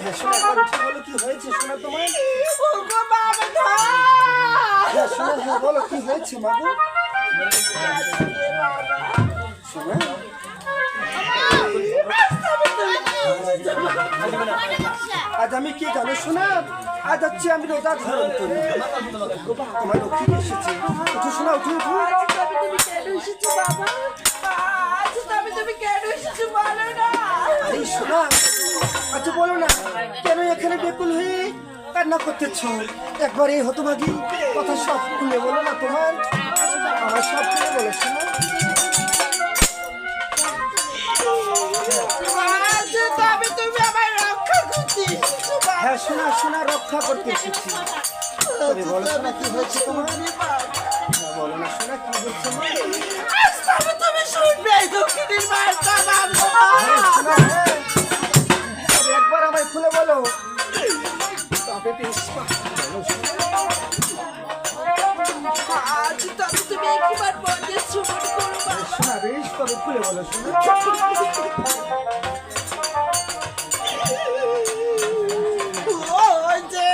হ্যাঁ শোনা একবার উঠে বলো, কি হয়েছে, শোনা তোমার বাবা হ্যাঁ শোনা হ্যাঁ বলো, কি হয়েছে মাগো আজ আমি কি জানো শোনা? আজ হচ্ছে আমি রোজা ধারণ করি। তোমার লক্ষ্মী এসেছে। উঠো, শোনা, উঠো উঠো। তবে তুমি কেন এসেছ, বলো না। আচ্ছা বলো না কেন এখানে বেকুল হয়ে কান্না করতেছ? একবার এই হতভাগী কথা সব খুলে বলো না তোমার। আমার সব খুলে বলো শোনা। হ্যাঁ শোনা শোনা রক্ষা করতে এসেছি। তবে বলো শোনা। কি হয়েছে তোমার বলো না শোনা কি হয়েছে মা? তুমি শুনবে দক্ষিণের বার্তা তবে খুলে বলো ও যে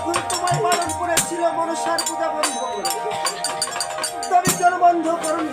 যখন তোমার পালন করেছিল মনসার পূজা বন্ধ করে তবে কেন বন্ধ করনি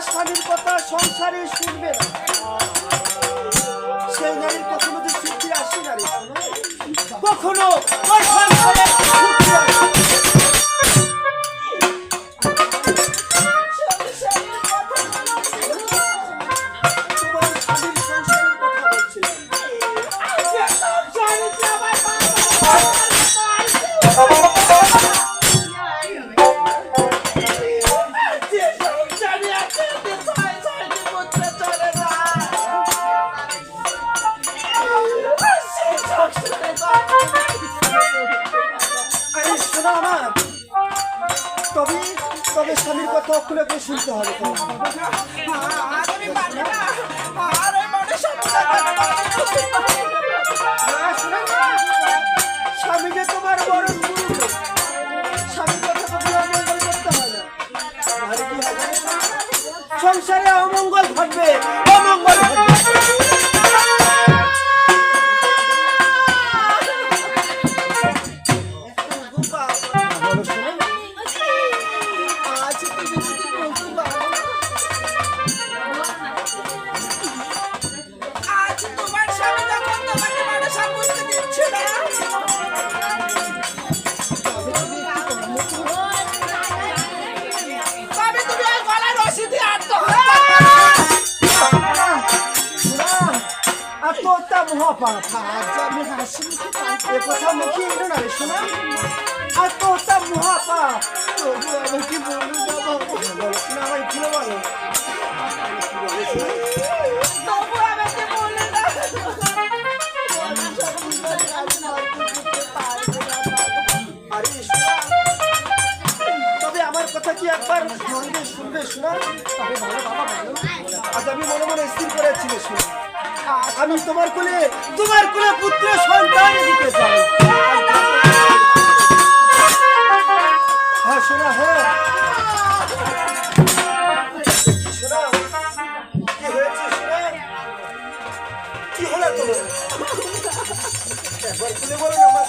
স্বামীর কথা সংসারে শুনবে না। সেই নারীর কখনো যে সুখী আসছে নারী। কখনো করতে শুনতে হবে। স্বামীকে তোমার হবে। সংসারে অমঙ্গল ঘটবে। মহাপাপ আজ আমি হাসি মুখে এ কথা মুখে এলো না রে শোনা আর ওটা মহাপাপ তবু আমাকে বলুন না বাবা বলো না ভাই খুলে বলো আমি বাবা আমার কথা কি একবার মন দিয়ে শুনবে শোনা তবে ভালো বাবা ভালো আজ আমি মনে মনে স্থির করেছি শোনা আমি তোমার কোলে তোমার কোলে পুত্র সন্তান দিতে চাই। হ্যাঁ শোনা হ্যাঁ। কি হয়েছে কি হলো তোমার? খুলে বলো না